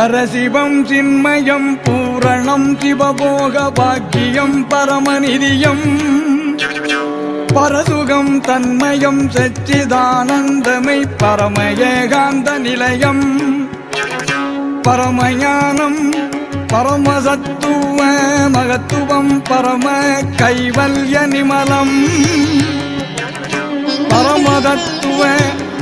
பரசிவம் சின்மயம் பூரணம் சிவபோக பாக்கியம் பரமநிதியம். பரசுகம் தன்மயம் சச்சிதானந்தமை பரமஏகாந்த நிலையம். பரமஞானம் பரமசத்துவ மகத்துவம் பரம கைவல்ய நிமலம். பரமதத்துவ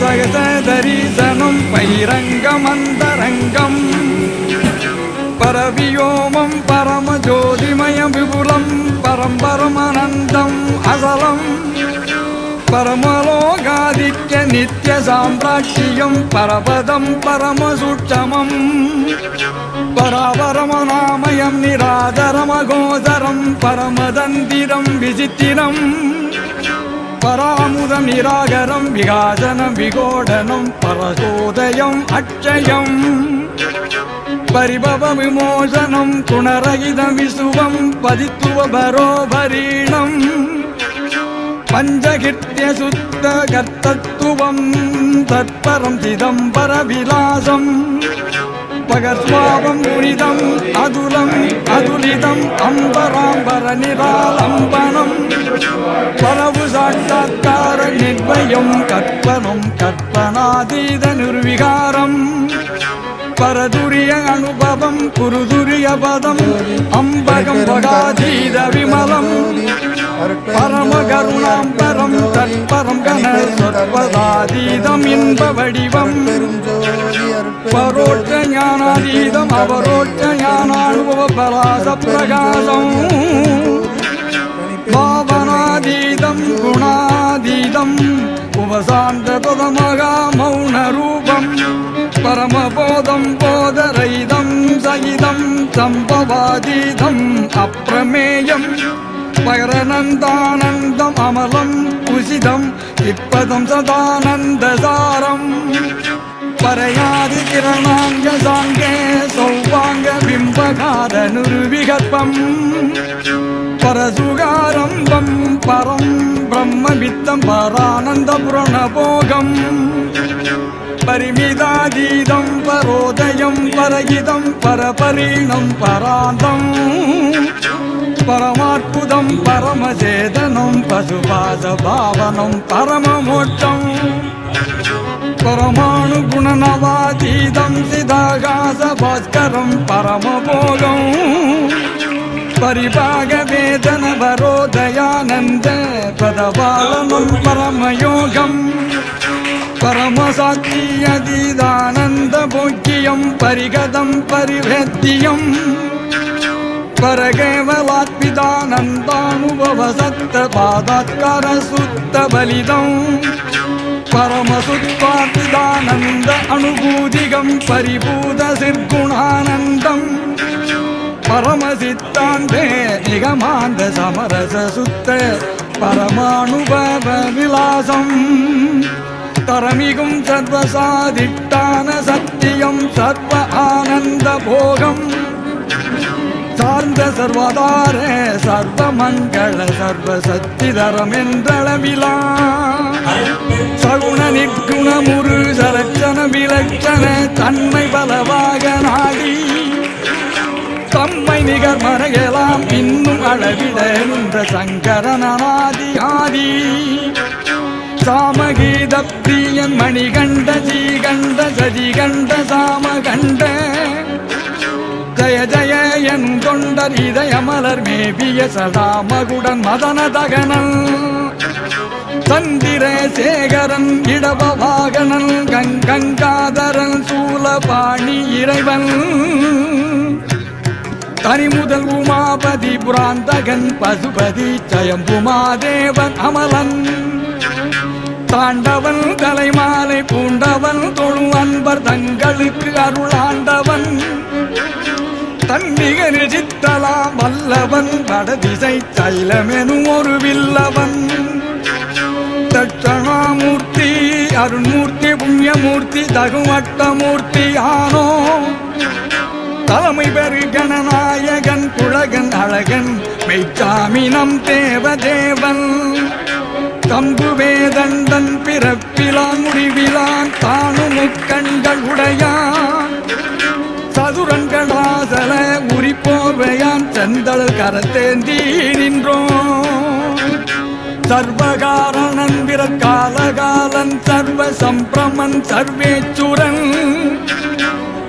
சகசதரிசனம் பைரங்கம் அந்தரங்கம் பரவியோமம் பரமஜோதிமயம் விபுலம் பரம்பரமானந்தம் அசலம் பரமலோகாதித்ய நித்ய சாம்ராட்சியம் பரபதம் பரமசூட்சமம். பராபரமநாமயம் நிராதரமகோதரம் பரமதந்திரம் விசித்திரம். பராமுதம் நிராகரம் விகாசனம் விகோடனம் பரசோதயம் அட்சயம் பரிபவ விமோசனம் குணரகிதம் விசுவம் பதித்துவ பரோபரீணம். பஞ்சகிருத்திய சுத்த கர்த்தத்துவம் தற்பரம் சிதம்பர விலாசம். பகஸ்வாபம் புனிதம் அதுலம் அதுலிதம் அம்பராம்பர நிரால் அம்பனம். பரவு சாட்சாத்கார நிர்பயம் கற்பனம் கற்பனாதீத நிர்விகாரம். பரதுரிய அனுபவம் குருதுரிய பதம் அம்பகம் பகாதீத விமலம். பரம கருணாம் பரம் தற்பரம் கணபதாதீதம் இன்ப வடிவம். பரோட்ச ஞானாதீதம் அவரோட்ச ஞானானுபவ பராச பிரகாசம். பாவனாதீதம் குணாதீதம் உபசாந்த மகா மௌன ரூபம். பரமபோதம் போதரைதம் சகிதம் சம்பவாதீதம் அப்பிரமேயம் பகரநந்தானந்தம் அமலம் உசிதம் இப்பதம் சதானந்தசாரம் பரையாதி கிரணாங்க சாங்கே சௌவாங்க பிம்பகாத நுருவிகற்பம். பரசுகாரம்பம் பரம் பிரம்மவித்தம் பரானந்த புரணபோகம். പരിമിതാതീതം പരോദയം പരയിതം പരപരീണം പരാന്തം പരമാത്ഭുതം പരമചേതനം പശുപാദഭാവനം പരമമോക്ഷം പരമാണുഗുണനവാതീതം സിതാകാശഭാസ്കരം പരമഭോഗം പരിഭാഗവേദനവരോദയാനന്ദ പദപാലനം പരമയോഗം பரமசாட்சி அதீதானந்த போக்கியம் பரிகதம் பரிவேத்தியம். பரகேவலாத்மிதானந்தானுபவசத்த பாதாத்கர சுத்த பலிதம் பரமசுத்வாத்மிதானந்த அனுபூதிகம் பரிபூத சிற்குணானந்தம் பரமசித்தாந்தே நிகமாந்த சமரச சுத்த பரமானுபவ விலாசம். தரமிகும் சர்வ சாதிட்டான சத்தியம் சர்வ ஆனந்த போகம். சார்ந்த சர்வதார சர்வ மங்கள சர்வ சத்திதரம் என்றளவிலா. சகுண நிற்குணமுரு சலட்சண விலட்சண தன்மை பலவாக நாடி. தம்மை நிகர் மறையலாம் இன்னும் அளவிட நின்ற சங்கரனாதி ஆதி. சாமகீத பிரியன் மணிகண்ட ஜீகண்ட சதிகண்ட சாமகண்ட. ஜய ஜய என் தொண்டர் இதயமலர் மேபிய சதா மகுடன் மதன தகனன் சந்திர சேகரன் இடப கங்கங்காதரன் சூலபாணி இறைவன். தனிமுதல் உமாபதி புராந்தகன் பசுபதி ஜயம்புமாதேவன் அமலன். தாண்டவன் தலைமாலை பூண்டவன் தொழு அன்பர் தங்களுக்கு அருளாண்டவன். தன்னிகர் சித்தலாம் வல்லவன் வடதிசை தைலமெனும் ஒரு வில்லவன். தட்சணாமூர்த்தி அருண்மூர்த்தி புண்ணியமூர்த்தி தகுவட்டமூர்த்தி ஆனோ. தலைமை பெரு கணநாயகன் குழகன் அழகன் மெய்ச்சாமி நம் தேவதேவன். தம்பு தண்டன் பிறப்பிலான் முடிவிலான் தானு கண்கள் உடையான். சதுரங்களாசல உரிப்போர்வையான் செந்தல் கரத்தேந்தி நின்றோம். சர்வகாரணன் காலகாலன் சர்வ சம்பிரமன் சர்வேச்சுரன்.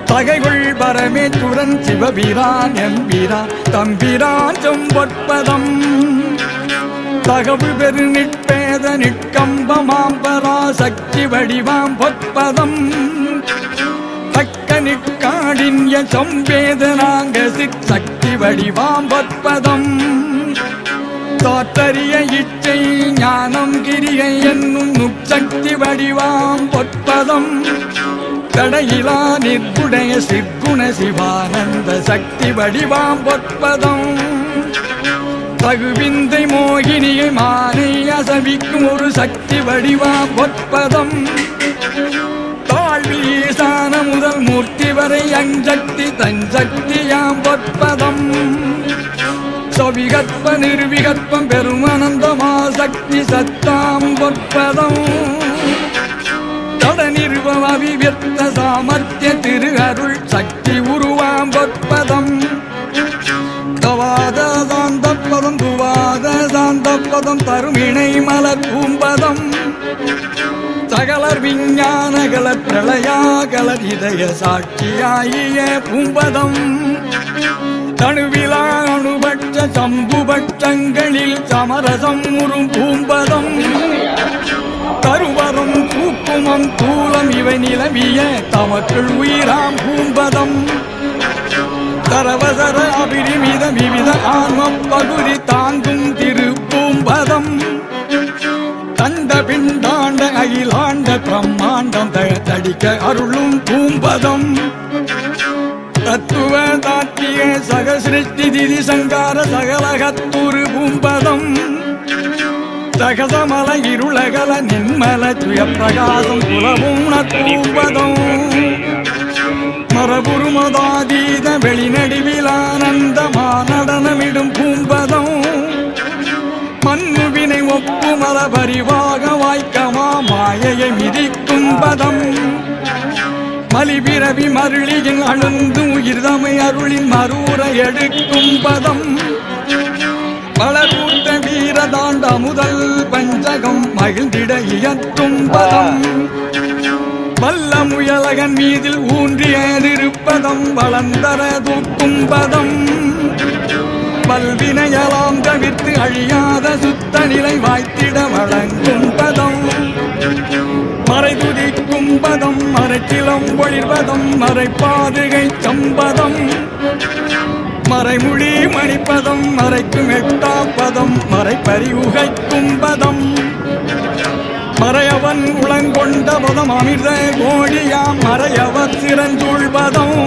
தகைகுள் பரமேச்சுரன் சிவபிரான் எம்பிரான் தம்பிரான் செம்பொற்பதம். தகவு பெரு நிற்பேத நிற்கம்பமாம்பரா சக்தி வடிவாம் பொற்பதம் தக்க நிற்காடின்ய சம்பேதனாங்க சக்தி வடிவாம் பொற்பதம் தோற்றறிய இச்சை ஞானம் கிரியை என்னும் நுட்சக்தி வடிவாம் பொற்பதம் தடையிலா நிற்புடைய சிற்குண சிவானந்த சக்தி வடிவாம் பொற்பதம் தகுவிந்தை மோகினியை மாலை அசவிக்கும் ஒரு சக்தி வடிவா பொற்பதம். தாழ்வீசான முதல் மூர்த்தி வரை அஞ்சக்தி தஞ்சக்தியாம் பொற்பதம். சவிகற்ப நிர்விகற்பம் பெருமனந்தமா சக்தி சத்தாம் பொற்பதம். தட நிறுவம் அவிவியர்த்த சாமர்த்திய திரு அருள் சக்தி பூம்பதம். சகலர் விஞ்ஞானகல பிரளயாகலர் இதய சாட்சியாயிய பூம்பதம். தனுவிலா அணுபட்ச சம்புபட்சங்களில் சமரசம் உறும் பூம்பதம். கருவரும் தூக்குமம் தூலம் இவை நிலவிய தமக்குள் உயிராம் பூம்பதம். தரவசர அபிரிமித விவித ஆன்மம் பகுதி தாங்கும் கண்ட பிண்டாண்ட அகிலாண்ட பிரம்மாண்டம் தடிக்க அருளும் பூம்பதம். தத்துவ தாத்திய சகசிருஷ்டி திதி சங்கார சகலகத்துரு பூம்பதம். சகசமல இருளகல நின்மல துய பிரகாசம் குலவும் பூம்பதம் மரபுருமதாதீத வெளிநடிவிலானந்தமா நடனமிடும் பூம்பதம். மண்ணுவினை ஒப்பு மரபறிவாக வாய்க்கமா மாயையை மிதிக்கும் பதம். மலிபிறவி மருளியின் அழுந்து உயிர்தமை அருளின் மரூர எடுக்கும் பதம். வளரூட்ட வீரதாண்ட முதல் பஞ்சகம் மகிழ்ந்திட இயற்றும் பதம். வல்ல முயலகன் மீதில் ஊன்றியதிருப்பதம் வளர்ந்தர தூக்கும் பதம். பல்வினையலாம் தவிர்த்து அழியாத சுத்த நிலை வாய்த்திட வழங்கும் பதம். மறைதுதிக்கும் பதம் மறைச்சிலம் ஒளிர்வதம் மறைப்பாதுகை சம்பதம். மறைமொழி மணிப்பதம் மறைக்கும் எட்டாப்பதம் மறைப்பறிவுகைக்கும் பதம். மறையவன் உளங்கொண்ட பதம் அமிர்த கோடியாம் மறையவர் சிறந்துள்பதம்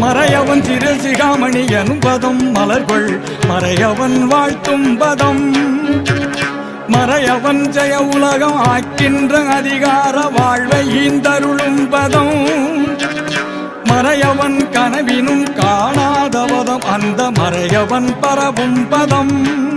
மறையவன் திரு சிகாமணி என்பதும் மலர்கள். மறையவன் வாழ்த்தும் பதம். மறையவன் ஜெய உலகம் ஆக்கின்ற அதிகார வாழ்வை ஈந்தருளும் பதம். மறையவன் கனவினும் காணாதவதம் அந்த மறையவன் பரவும் பதம்.